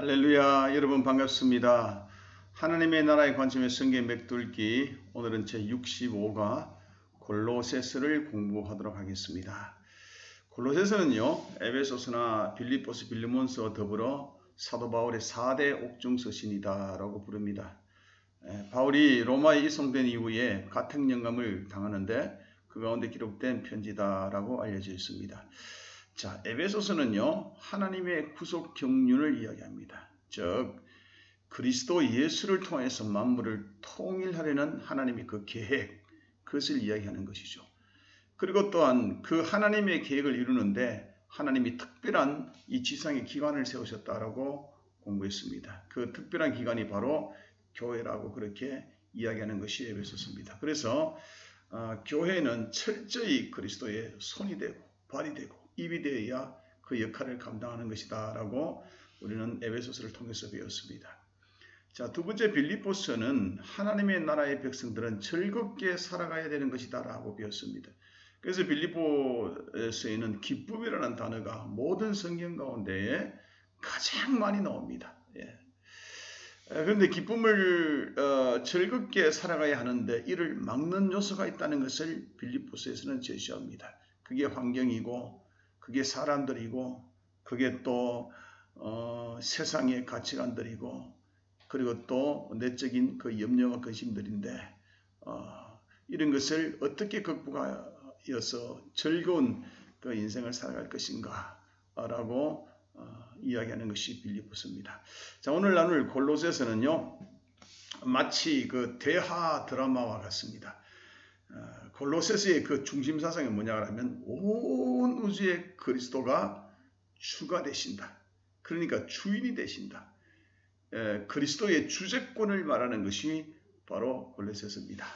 할렐루야 여러분 반갑습니다. 하나님의 나라의 관점의 성경 맥돌기 오늘은 제 65가 골로세스를 공부하도록 하겠습니다. 골로세스는요 에베소스나 빌리포스 빌리몬스와 더불어 사도 바울의 4대 옥중 서신이다라고 부릅니다. 바울이 로마에 이송된 이후에 가택 영감을 당하는데 그 가운데 기록된 편지다라고 알려져 있습니다. 자, 에베소서는요, 하나님의 구속 경륜을 이야기합니다. 즉, 그리스도 예수를 통해서 만물을 통일하려는 하나님의 그 계획, 그것을 이야기하는 것이죠. 그리고 또한 그 하나님의 계획을 이루는데 하나님이 특별한 이 지상의 기관을 세우셨다라고 공부했습니다. 그 특별한 기관이 바로 교회라고 그렇게 이야기하는 것이 에베소서입니다. 그래서 어, 교회는 철저히 그리스도의 손이 되고 발이 되고 입이 되어야 그 역할을 감당하는 것이다 라고 우리는 에베소스를 통해서 배웠습니다. 자, 두 번째 빌리포스는 하나님의 나라의 백성들은 즐겁게 살아가야 되는 것이다 라고 배웠습니다. 그래서 빌리포스에는 기쁨이라는 단어가 모든 성경 가운데 가장 많이 나옵니다. 예. 그런데 기쁨을 어, 즐겁게 살아가야 하는데 이를 막는 요소가 있다는 것을 빌리포스에서는 제시합니다. 그게 환경이고 그게 사람들이고 그게 또 어, 세상의 가치관들이고 그리고 또 내적인 그 염려와 근심들인데 어, 이런 것을 어떻게 극복하여서 즐거운 그 인생을 살아갈 것인가 라고 어, 이야기하는 것이 빌리포스입니다. 자 오늘 나눌 골로새서는요 마치 그 대하 드라마와 같습니다. 어, 골로새서의 그 중심 사상이 뭐냐 하면 온 우주의 그리스도가 주가 되신다. 그러니까 주인이 되신다. 에, 그리스도의 주제권을 말하는 것이 바로 골로새서입니다.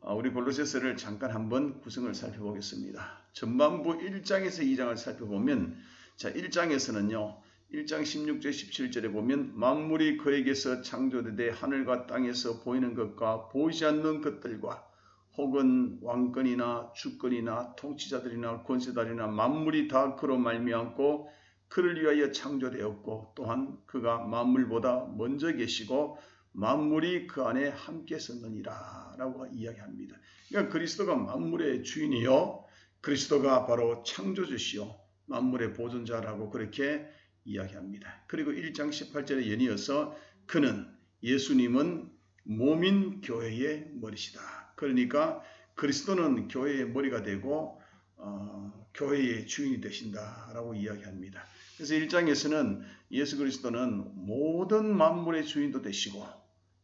어, 우리 골로새서를 잠깐 한번 구성을 살펴보겠습니다. 전반부 1장에서 2장을 살펴보면 자 1장에서는요. 1장 16절 17절에 보면 만물이 그에게서 창조되되 하늘과 땅에서 보이는 것과 보이지 않는 것들과 혹은 왕권이나 주권이나 통치자들이나 권세달이나 만물이 다 그로 말미암고 그를 위하여 창조되었고 또한 그가 만물보다 먼저 계시고 만물이 그 안에 함께 섰느니라 라고 이야기합니다. 그러니까 그리스도가 만물의 주인이요 그리스도가 바로 창조주시요 만물의 보존자라고 그렇게 이야기합니다. 그리고 1장 18절에 연이어서 그는 예수님은 몸인 교회의 머리시다. 그러니까 그리스도는 교회의 머리가 되고 어, 교회의 주인이 되신다라고 이야기합니다. 그래서 1장에서는 예수 그리스도는 모든 만물의 주인도 되시고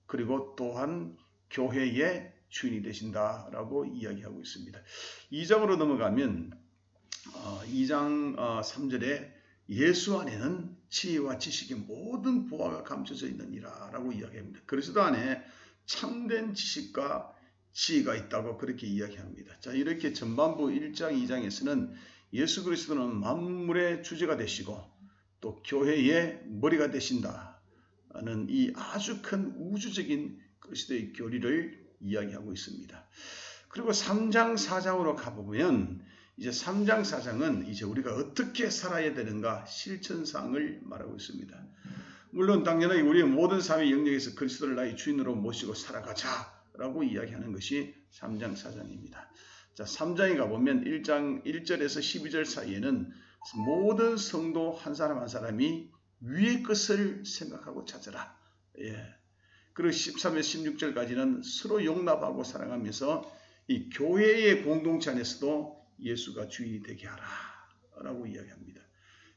그리고 또한 교회의 주인이 되신다라고 이야기하고 있습니다. 2장으로 넘어가면 어, 2장 어, 3절에 예수 안에는 지혜와 지식의 모든 보화가 감춰져 있느니라 라고 이야기합니다. 그리스도 안에 참된 지식과 지혜가 있다고 그렇게 이야기합니다. 자, 이렇게 전반부 1장, 2장에서는 예수 그리스도는 만물의 주제가 되시고 또 교회의 머리가 되신다는 이 아주 큰 우주적인 그리스도의 교리를 이야기하고 있습니다. 그리고 3장, 4장으로 가보면 이제 3장, 4장은 이제 우리가 어떻게 살아야 되는가 실천상을 말하고 있습니다. 물론 당연하게 우리의 모든 삶의 영역에서 그리스도를 나의 주인으로 모시고 살아가자. 라고 이야기하는 것이 3장 4장입니다. 자, 3장에 가보면 1장 1절에서 12절 사이에는 모든 성도 한 사람 한 사람이 위의 것을 생각하고 찾으라. 예. 그리고 13에서 16절까지는 서로 용납하고 사랑하면서 이 교회의 공동체 안에서도 예수가 주인이 되게 하라. 라고 이야기합니다.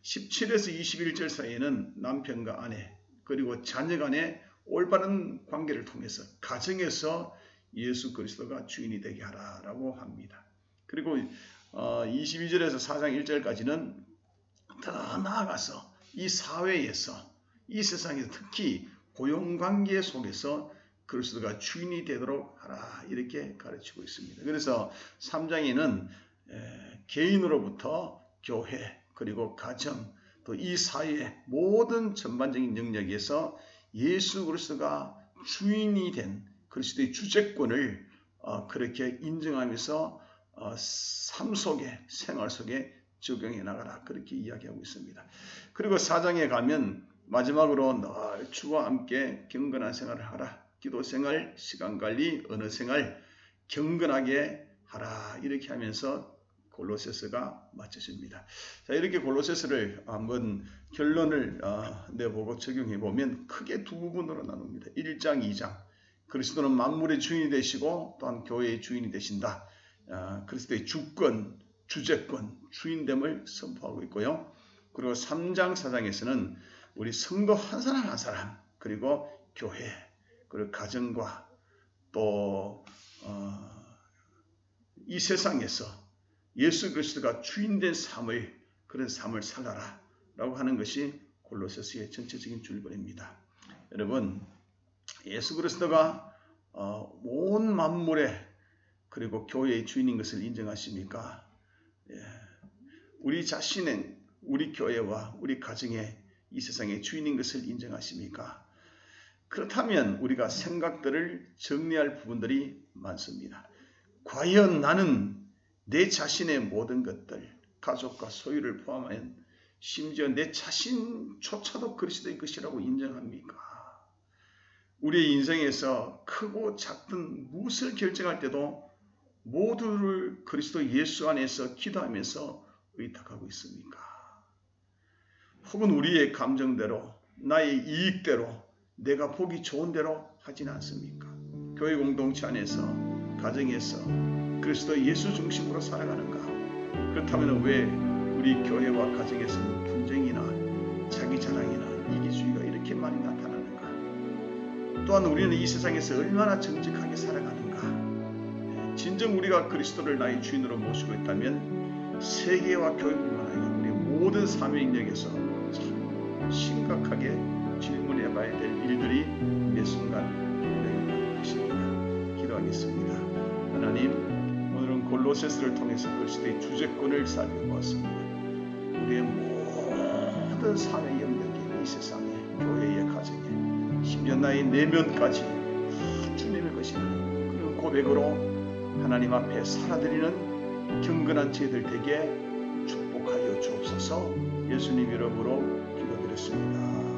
17에서 21절 사이에는 남편과 아내, 그리고 자녀 간의 올바른 관계를 통해서 가정에서 예수 그리스도가 주인이 되게 하라라고 합니다. 그리고 22절에서 어, 4장 1절까지는 더 나아가서 이 사회에서 이 세상에서 특히 고용관계 속에서 그리스도가 주인이 되도록 하라 이렇게 가르치고 있습니다. 그래서 3장에는 개인으로부터 교회 그리고 가정 또 이 사회의 모든 전반적인 영역에서 예수 그리스도가 주인이 된 그리스도의 주재권을 어, 그렇게 인정하면서 어, 삶 속에 생활 속에 적용해 나가라 그렇게 이야기하고 있습니다. 그리고 사장에 가면 마지막으로 늘 주와 함께 경건한 생활을 하라. 기도 생활, 시간 관리, 언어 생활 경건하게 하라. 이렇게 하면서 골로새서가 마쳐집니다. 자, 이렇게 골로새서를 한번 결론을 어, 내보고 적용해 보면 크게 두 부분으로 나눕니다. 1장, 2장. 그리스도는 만물의 주인이 되시고 또한 교회의 주인이 되신다. 어, 그리스도의 주권, 주재권, 주인됨을 선포하고 있고요. 그리고 3장, 4장에서는 우리 성도 한 사람 한 사람 그리고 교회 그리고 가정과 또 어, 이 세상에서 예수 그리스도가 주인된 삶을 그런 삶을 살아라 라고 하는 것이 골로새서의 전체적인 줄거리입니다. 여러분 예수 그리스도가 어, 온 만물의 그리고 교회의 주인인 것을 인정하십니까? 예. 우리 자신은 우리 교회와 우리 가정의 이 세상의 주인인 것을 인정하십니까? 그렇다면 우리가 생각들을 정리할 부분들이 많습니다. 과연 나는 내 자신의 모든 것들, 가족과 소유를 포함한 심지어 내 자신조차도 그리스도의 것이라고 인정합니까? 우리의 인생에서 크고 작든 무엇을 결정할 때도 모두를 그리스도 예수 안에서 기도하면서 의탁하고 있습니까? 혹은 우리의 감정대로, 나의 이익대로, 내가 보기 좋은 대로 하진 않습니까? 교회 공동체 안에서, 가정에서 그리스도 예수 중심으로 살아가는가? 그렇다면 왜 우리 교회와 가정에서는 분쟁이나 자기 자랑이나 이기주의가 이렇게 많이 나타나는가? 또한 우리는 이 세상에서 얼마나 정직하게 살아가는가? 진정 우리가 그리스도를 나의 주인으로 모시고 있다면 세계와 교회뿐만 아니라 우리 모든 사회 영역에서 참 심각하게 질문해 봐야 될 일들이 매 순간 일어나고 계십니다. 기도하겠습니다. 하나님, 오늘은 골로새스를 통해서 그리스도의 주재권을 살펴보았습니다. 우리의 모든 사회 영역에 이 세상에 교회의 가정에 심지어 나의 내면까지 주님의 것이라는 그런 고백으로 하나님 앞에 살아드리는 경건한 죄들 되게 축복하여 주옵소서 예수님 이름으로 기도드렸습니다.